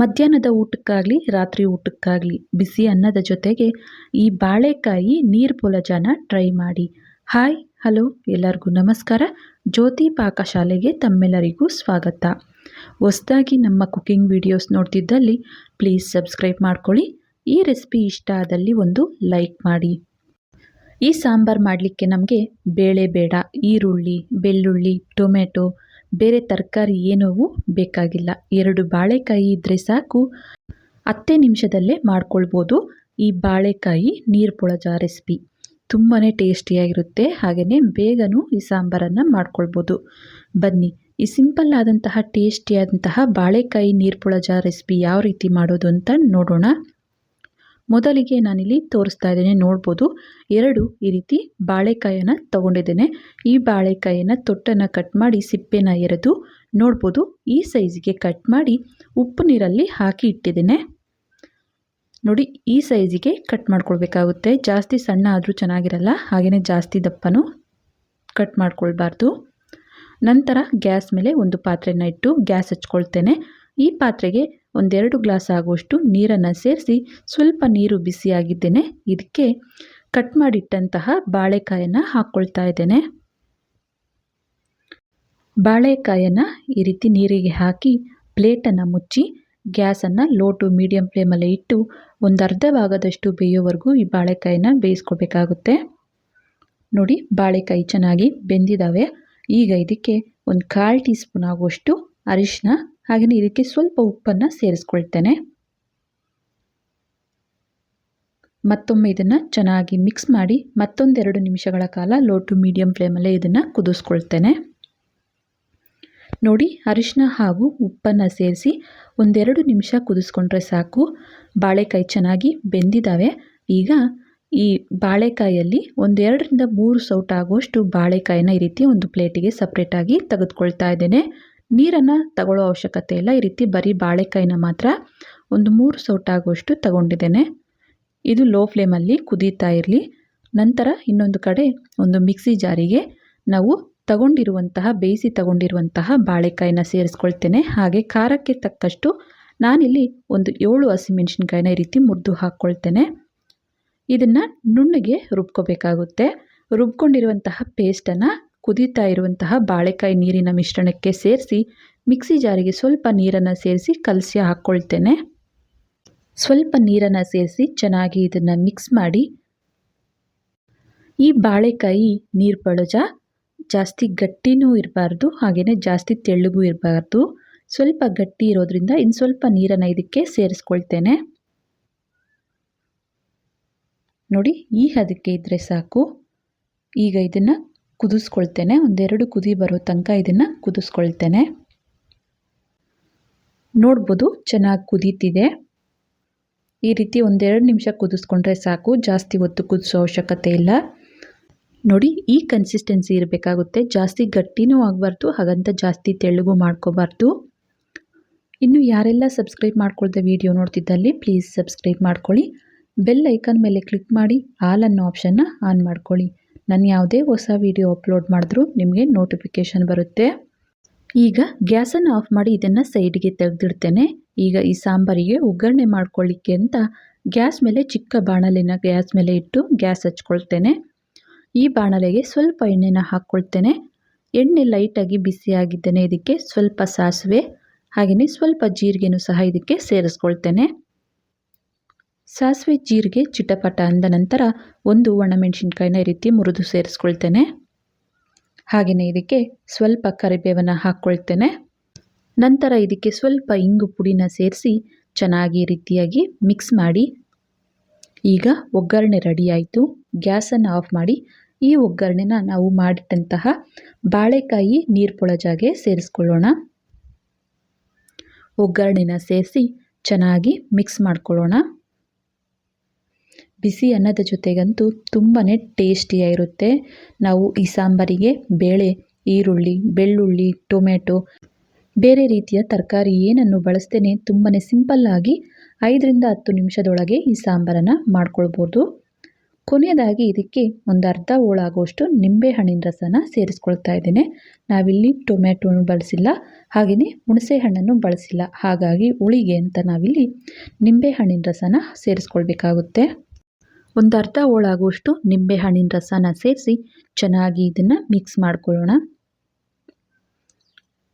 ಮಧ್ಯಾಹ್ನದ ಊಟಕ್ಕಾಗಲಿ, ರಾತ್ರಿ ಊಟಕ್ಕಾಗಲಿ ಬಿಸಿ ಅನ್ನದ ಜೊತೆಗೆ ಈ ಬಾಳೆಕಾಯಿ ನೀರು ಪುಲಜಾನ ಟ್ರೈ ಮಾಡಿ. ಹಾಯ್ ಹಲೋ ಎಲ್ಲರಿಗೂ ನಮಸ್ಕಾರ. ಜ್ಯೋತಿ ಪಾಕಶಾಲೆಗೆ ತಮ್ಮೆಲ್ಲರಿಗೂ ಸ್ವಾಗತ. ಹೊಸದಾಗಿ ನಮ್ಮ ಕುಕಿಂಗ್ ವಿಡಿಯೋಸ್ ನೋಡ್ತಿದ್ದಲ್ಲಿ ಪ್ಲೀಸ್ ಸಬ್ಸ್ಕ್ರೈಬ್ ಮಾಡ್ಕೊಳ್ಳಿ. ಈ ರೆಸಿಪಿ ಇಷ್ಟ ಆದಲ್ಲಿ ಒಂದು ಲೈಕ್ ಮಾಡಿ. ಈ ಸಾಂಬಾರು ಮಾಡಲಿಕ್ಕೆ ನಮಗೆ ಬೇಳೆ ಬೇಡ, ಈರುಳ್ಳಿ, ಬೆಳ್ಳುಳ್ಳಿ, ಟೊಮೆಟೊ ಬೇರೆ ತರಕಾರಿ ಏನೂ ಬೇಕಾಗಿಲ್ಲ. ಎರಡು ಬಾಳೆಕಾಯಿ ಇದ್ದರೆ ಸಾಕು. ಹತ್ತೇ ನಿಮಿಷದಲ್ಲೇ ಮಾಡ್ಕೊಳ್ಬೋದು. ಈ ಬಾಳೆಕಾಯಿ ನೀರು ಪೊಳಜ ರೆಸಿಪಿ ತುಂಬಾ ಟೇಸ್ಟಿಯಾಗಿರುತ್ತೆ. ಹಾಗೆಯೇ ಬೇಗನೂ ಈ ಸಾಂಬಾರನ್ನು ಮಾಡ್ಕೊಳ್ಬೋದು. ಬನ್ನಿ, ಈ ಸಿಂಪಲ್ ಆದಂತಹ ಟೇಸ್ಟಿಯಾದಂತಹ ಬಾಳೆಕಾಯಿ ನೀರು ಪೊಳಜ ರೆಸಿಪಿ ಯಾವ ರೀತಿ ಮಾಡೋದು ಅಂತ ನೋಡೋಣ. ಮೊದಲಿಗೆ ನಾನಿಲ್ಲಿ ತೋರಿಸ್ತಾ ಇದ್ದೇನೆ, ನೋಡ್ಬೋದು. ಎರಡು ಈ ರೀತಿ ಬಾಳೆಕಾಯನ್ನು ತಗೊಂಡಿದ್ದೇನೆ. ಈ ಬಾಳೆಕಾಯಿಯನ್ನು ತೊಟ್ಟನ್ನು ಕಟ್ ಮಾಡಿ ಸಿಪ್ಪೆನ ಎರೆದು, ನೋಡ್ಬೋದು, ಈ ಸೈಜಿಗೆ ಕಟ್ ಮಾಡಿ ಉಪ್ಪು ನೀರಲ್ಲಿ ಹಾಕಿ ಇಟ್ಟಿದ್ದೇನೆ. ನೋಡಿ, ಈ ಸೈಜಿಗೆ ಕಟ್ ಮಾಡ್ಕೊಳ್ಬೇಕಾಗುತ್ತೆ. ಜಾಸ್ತಿ ಸಣ್ಣ ಆದರೂ ಚೆನ್ನಾಗಿರಲ್ಲ ಹಾಗೆಯೇ ಜಾಸ್ತಿ ದಪ್ಪನೂ ಕಟ್ ಮಾಡ್ಕೊಳ್ಬಾರ್ದು. ನಂತರ ಗ್ಯಾಸ್ ಮೇಲೆ ಒಂದು ಪಾತ್ರೆನ ಇಟ್ಟು ಗ್ಯಾಸ್ ಹಚ್ಕೊಳ್ತೇನೆ. ಈ ಪಾತ್ರೆಗೆ ಒಂದೆರಡು ಗ್ಲಾಸ್ ಆಗುವಷ್ಟು ನೀರನ್ನು ಸೇರಿಸಿ ಸ್ವಲ್ಪ ನೀರು ಬಿಸಿಯಾಗಿದ್ದೇನೆ. ಇದಕ್ಕೆ ಕಟ್ ಮಾಡಿಟ್ಟಂತಹ ಬಾಳೆಕಾಯನ್ನು ಹಾಕ್ಕೊಳ್ತಾ ಇದ್ದೇನೆ. ಬಾಳೆಕಾಯನ್ನು ಈ ರೀತಿ ನೀರಿಗೆ ಹಾಕಿ ಪ್ಲೇಟನ್ನು ಮುಚ್ಚಿ ಗ್ಯಾಸನ್ನು ಲೋ ಟು ಮೀಡಿಯಂ ಫ್ಲೇಮಲ್ಲಿ ಇಟ್ಟು ಒಂದು ಅರ್ಧ ಭಾಗದಷ್ಟು ಬೇಯೋವರೆಗೂ ಈ ಬಾಳೆಕಾಯಿನ ಬೇಯಿಸ್ಕೋಬೇಕಾಗುತ್ತೆ. ನೋಡಿ, ಬಾಳೆಕಾಯಿ ಚೆನ್ನಾಗಿ ಬೆಂದಿದ್ದಾವೆ ಈಗ ಇದಕ್ಕೆ ಒಂದು ಕಾಲು ಟೀ ಸ್ಪೂನ್ ಆಗುವಷ್ಟು ಅರಿಶಿನ ಹಾಗೆಯೇ ಇದಕ್ಕೆ ಸ್ವಲ್ಪ ಉಪ್ಪನ್ನು ಸೇರಿಸ್ಕೊಳ್ತೇನೆ. ಮತ್ತೊಮ್ಮೆ ಇದನ್ನು ಚೆನ್ನಾಗಿ ಮಿಕ್ಸ್ ಮಾಡಿ ಮತ್ತೊಂದೆರಡು ನಿಮಿಷಗಳ ಕಾಲ ಲೋ ಟು ಮೀಡಿಯಮ್ ಫ್ಲೇಮಲ್ಲೇ ಇದನ್ನು ಕುದಿಸ್ಕೊಳ್ತೇನೆ. ನೋಡಿ ಅರಿಶಿನ ಹಾಗೂ ಉಪ್ಪನ್ನು ಸೇರಿಸಿ ಒಂದೆರಡು ನಿಮಿಷ ಕುದಿಸ್ಕೊಂಡ್ರೆ ಸಾಕು. ಬಾಳೆಕಾಯಿ ಚೆನ್ನಾಗಿ ಬೆಂದಿದ್ದಾವೆ ಈಗ ಈ ಬಾಳೆಕಾಯಲ್ಲಿ ಒಂದೆರಡರಿಂದ ಮೂರು ಸೌಟ್ ಆಗುವಷ್ಟು ಬಾಳೆಕಾಯಿನ ಈ ರೀತಿ ಒಂದು ಪ್ಲೇಟಿಗೆ ಸಪ್ರೇಟಾಗಿ ತೆಗೆದುಕೊಳ್ತಾ ಇದ್ದೇನೆ. ನೀರನ್ನು ತಗೊಳ್ಳೋ ಅವಶ್ಯಕತೆ ಇಲ್ಲ. ಈ ರೀತಿ ಬರೀ ಬಾಳೆಕಾಯಿನ ಮಾತ್ರ ಒಂದು ಮೂರು ಸೌಟಾಗುವಷ್ಟು ತಗೊಂಡಿದ್ದೇನೆ. ಇದು ಲೋ ಫ್ಲೇಮಲ್ಲಿ ಕುದೀತಾ ಇರಲಿ. ನಂತರ ಇನ್ನೊಂದು ಕಡೆ ಒಂದು ಮಿಕ್ಸಿ ಜಾರಿಗೆ ನಾವು ತಗೊಂಡಿರುವಂತಹ, ಬೇಯಿಸಿ ತಗೊಂಡಿರುವಂತಹ ಬಾಳೆಕಾಯಿನ ಸೇರಿಸ್ಕೊಳ್ತೇನೆ. ಹಾಗೆ ಖಾರಕ್ಕೆ ತಕ್ಕಷ್ಟು ನಾನಿಲ್ಲಿ ಒಂದು ಏಳು ಹಸಿಮೆಣಸಿನ್ಕಾಯಿನ ಈ ರೀತಿ ಮುರಿದು ಹಾಕ್ಕೊಳ್ತೇನೆ. ಇದನ್ನು ನುಣ್ಣಗೆ ರುಬ್ಕೋಬೇಕಾಗುತ್ತೆ. ರುಬ್ಕೊಂಡಿರುವಂತಹ ಪೇಸ್ಟನ್ನು ಕುದೀತಾ ಇರುವಂತಹ ಬಾಳೆಕಾಯಿ ನೀರಿನ ಮಿಶ್ರಣಕ್ಕೆ ಸೇರಿಸಿ, ಮಿಕ್ಸಿ ಜಾರಿಗೆ ಸ್ವಲ್ಪ ನೀರನ್ನು ಸೇರಿಸಿ ಕಲಸಿ ಹಾಕ್ಕೊಳ್ತೇನೆ ಸ್ವಲ್ಪ ನೀರನ್ನು ಸೇರಿಸಿ ಚೆನ್ನಾಗಿ ಇದನ್ನು ಮಿಕ್ಸ್ ಮಾಡಿ, ಈ ಬಾಳೆಕಾಯಿ ನೀರು ಪಳಜ ಜಾಸ್ತಿ ಗಟ್ಟಿನೂ ಇರಬಾರ್ದು ಹಾಗೆಯೇ ಜಾಸ್ತಿ ತೆಳ್ಳಗೂ ಇರಬಾರ್ದು. ಸ್ವಲ್ಪ ಗಟ್ಟಿ ಇರೋದ್ರಿಂದ ಇನ್ನು ಸ್ವಲ್ಪ ನೀರನ್ನು ಇದಕ್ಕೆ ಸೇರಿಸ್ಕೊಳ್ತೇನೆ. ನೋಡಿ, ಈ ಹದಕ್ಕೆ ಇದ್ದರೆ ಸಾಕು. ಈಗ ಇದನ್ನು ಕುದಿಸ್ಕೊಳ್ತೇನೆ. ಒಂದೆರಡು ಕುದಿ ಬರೋ ತನಕ ಇದನ್ನು ಕುದಿಸ್ಕೊಳ್ತೇನೆ. ನೋಡ್ಬೋದು, ಚೆನ್ನಾಗಿ ಕುದೀತಿದೆ. ಈ ರೀತಿ ಒಂದೆರಡು ನಿಮಿಷ ಕುದಿಸ್ಕೊಂಡ್ರೆ ಸಾಕು. ಜಾಸ್ತಿ ಹೊತ್ತು ಕುದಿಸೋ ಅವಶ್ಯಕತೆ ಇಲ್ಲ. ನೋಡಿ, ಈ ಕನ್ಸಿಸ್ಟೆನ್ಸಿ ಇರಬೇಕಾಗುತ್ತೆ. ಜಾಸ್ತಿ ಗಟ್ಟಿನೂ ಆಗಬಾರ್ದು, ಹಾಗಂತ ಜಾಸ್ತಿ ತೆಳ್ಳಗೂ ಮಾಡ್ಕೋಬಾರ್ದು. ಇನ್ನು ಯಾರೆಲ್ಲ ಸಬ್ಸ್ಕ್ರೈಬ್ ಮಾಡ್ಕೊಳ್ದೆ ವಿಡಿಯೋ ನೋಡ್ತಿದ್ದಲ್ಲಿ ಪ್ಲೀಸ್ ಸಬ್ಸ್ಕ್ರೈಬ್ ಮಾಡ್ಕೊಳ್ಳಿ. ಬೆಲ್ ಐಕನ್ ಮೇಲೆ ಕ್ಲಿಕ್ ಮಾಡಿ ಆಲ್ ಅನ್ನೋ ಆಪ್ಷನ್ನ ಆನ್ ಮಾಡ್ಕೊಳ್ಳಿ. ನಾನು ಯಾವುದೇ ಹೊಸ ವಿಡಿಯೋ ಅಪ್ಲೋಡ್ ಮಾಡಿದ್ರೂ ನಿಮಗೆ ನೋಟಿಫಿಕೇಷನ್ ಬರುತ್ತೆ. ಈಗ ಗ್ಯಾಸನ್ನು ಆಫ್ ಮಾಡಿ ಇದನ್ನು ಸೈಡ್ಗೆ ತೆಗೆದಿಡ್ತೇನೆ. ಈಗ ಈ ಸಾಂಬಾರಿಗೆ ಒಗ್ಗರಣೆ ಮಾಡ್ಕೊಳ್ಳಿಕ್ಕೆ ಅಂತ ಗ್ಯಾಸ್ ಮೇಲೆ ಚಿಕ್ಕ ಬಾಣಲೆನ ಗ್ಯಾಸ್ ಮೇಲೆ ಇಟ್ಟು ಗ್ಯಾಸ್ ಹಚ್ಕೊಳ್ತೇನೆ. ಈ ಬಾಣಲೆಗೆ ಸ್ವಲ್ಪ ಎಣ್ಣೆನ ಹಾಕ್ಕೊಳ್ತೇನೆ. ಎಣ್ಣೆ ಲೈಟಾಗಿ ಬಿಸಿಯಾಗಿದ್ದೇನೆ ಇದಕ್ಕೆ ಸ್ವಲ್ಪ ಸಾಸಿವೆ ಹಾಗೆಯೇ ಸ್ವಲ್ಪ ಜೀರಿಗೆನೂ ಸಹ ಇದಕ್ಕೆ ಸೇರಿಸ್ಕೊಳ್ತೇನೆ. ಸಾಸಿವೆ ಜೀರಿಗೆ, ಚಿಟಪಟ ಅಂದ ನಂತರ ಒಂದು ಒಣಮೆಣಸಿನ್ಕಾಯಿನ ಈ ರೀತಿ ಮುರಿದು ಸೇರಿಸ್ಕೊಳ್ತೇನೆ. ಹಾಗೆಯೇ ಇದಕ್ಕೆ ಸ್ವಲ್ಪ ಕರಿಬೇವನ್ನು ಹಾಕ್ಕೊಳ್ತೇನೆ. ನಂತರ ಇದಕ್ಕೆ ಸ್ವಲ್ಪ ಇಂಗು ಪುಡಿನ ಸೇರಿಸಿ ಚೆನ್ನಾಗಿ ರೀತಿಯಾಗಿ ಮಿಕ್ಸ್ ಮಾಡಿ. ಈಗ ಒಗ್ಗರಣೆ ರೆಡಿಯಾಯಿತು ಗ್ಯಾಸನ್ನು ಆಫ್ ಮಾಡಿ. ಈ ಒಗ್ಗರಣೆನ ನಾವು ಮಾಡಿಟ್ಟಂತಹ ಬಾಳೆಕಾಯಿ ನೀರು ಪೊಳಜಾಗೆ ಸೇರಿಸ್ಕೊಳ್ಳೋಣ. ಒಗ್ಗರಣೆನ ಸೇರಿಸಿ ಚೆನ್ನಾಗಿ ಮಿಕ್ಸ್ ಮಾಡ್ಕೊಳ್ಳೋಣ. ಬಿಸಿ ಅನ್ನದ ಜೊತೆಗಂತೂ ತುಂಬಾ ಟೇಸ್ಟಿಯಾಗಿರುತ್ತೆ. ನಾವು ಈ ಸಾಂಬಾರಿಗೆ ಬೇಳೆ, ಈರುಳ್ಳಿ, ಬೆಳ್ಳುಳ್ಳಿ ಟೊಮೆಟೊ ಬೇರೆ ರೀತಿಯ ತರಕಾರಿ ಏನನ್ನು ಬಳಸ್ತೇನೆ ತುಂಬಾ ಸಿಂಪಲ್ಲಾಗಿ ಐದರಿಂದ ಹತ್ತು ನಿಮಿಷದೊಳಗೆ ಈ ಸಾಂಬಾರನ್ನು ಮಾಡ್ಕೊಳ್ಬೋದು. ಕೊನೆಯದಾಗಿ ಇದಕ್ಕೆ ಒಂದು ಅರ್ಧ ಹೋಳಾಗುವಷ್ಟು ನಿಂಬೆಹಣ್ಣಿನ ರಸನ ಸೇರಿಸ್ಕೊಳ್ತಾ ಇದ್ದೇನೆ. ನಾವಿಲ್ಲಿ ಟೊಮ್ಯಾಟೊನು ಬಳಸಿಲ್ಲ, ಹಾಗೆಯೇ ಹುಣಸೆ ಹಣ್ಣನ್ನು ಬಳಸಿಲ್ಲ. ಹಾಗಾಗಿ ಹುಳಿಗೆ ಅಂತ ನಾವಿಲ್ಲಿ ನಿಂಬೆಹಣ್ಣಿನ ರಸನ ಸೇರಿಸ್ಕೊಳ್ಬೇಕಾಗುತ್ತೆ. ಒಂದು ಅರ್ಧ ಹೋಳಾಗುವಷ್ಟು ನಿಂಬೆಹಣ್ಣಿನ ರಸನ ಸೇರಿಸಿ ಚೆನ್ನಾಗಿ ಇದನ್ನು ಮಿಕ್ಸ್ ಮಾಡ್ಕೊಳ್ಳೋಣ.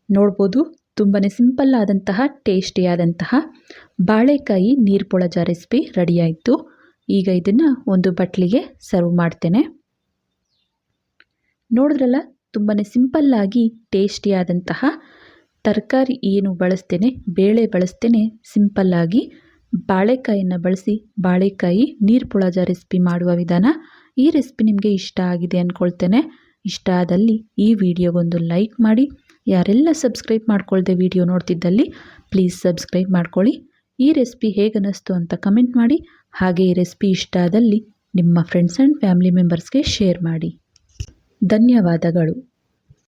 ನೋಡ್ಬೋದು ತುಂಬಾ ಸಿಂಪಲ್ ಆದಂತಹ ಟೇಸ್ಟಿಯಾದಂತಹ ಬಾಳೆಕಾಯಿ ನೀರ್ಪೊಳಜ ರೆಸಿಪಿ ರೆಡಿಯಾಯಿತು. ಈಗ ಇದನ್ನು ಒಂದು ಬಟ್ಲಿಗೆ ಸರ್ವ್ ಮಾಡ್ತೇನೆ. ನೋಡಿದ್ರಲ್ಲ ತುಂಬಾ ಸಿಂಪಲ್ಲಾಗಿ ಟೇಸ್ಟಿಯಾದಂತಹ ತರಕಾರಿ ಏನು ಬಳಸ್ತೇನೆ, ಬೇಳೆ ಬಳಸ್ತೇನೆ ಸಿಂಪಲ್ಲಾಗಿ ಬಾಳೆಕಾಯಿಯನ್ನು ಬಳಸಿ ಬಾಳೆಕಾಯಿ ನೀರು ಪುಳಜ ರೆಸಿಪಿ ಮಾಡುವ ವಿಧಾನ ಈ ರೆಸಿಪಿ ನಿಮಗೆ ಇಷ್ಟ ಆಗಿದೆ ಅಂದ್ಕೊಳ್ತೇನೆ ಇಷ್ಟ ಆದಲ್ಲಿ ಈ ವಿಡಿಯೋಗೊಂದು ಲೈಕ್ ಮಾಡಿ. ಯಾರೆಲ್ಲ ಸಬ್ಸ್ಕ್ರೈಬ್ ಮಾಡ್ಕೊಳ್ಳದೆ ವಿಡಿಯೋ ನೋಡ್ತಿದ್ದಲ್ಲಿ ಪ್ಲೀಸ್ ಸಬ್ಸ್ಕ್ರೈಬ್ ಮಾಡ್ಕೊಳ್ಳಿ. ಈ ರೆಸಿಪಿ ಹೇಗೆ ಅನ್ನಿಸ್ತು ಅಂತ ಕಮೆಂಟ್ ಮಾಡಿ. ಹಾಗೆ ಈ ರೆಸಿಪಿ ಇಷ್ಟ ಆದಲ್ಲಿ ನಿಮ್ಮ ಫ್ರೆಂಡ್ಸ್ ಆ್ಯಂಡ್ ಫ್ಯಾಮಿಲಿ ಮೆಂಬರ್ಸ್ಗೆ ಶೇರ್ ಮಾಡಿ. ಧನ್ಯವಾದಗಳು.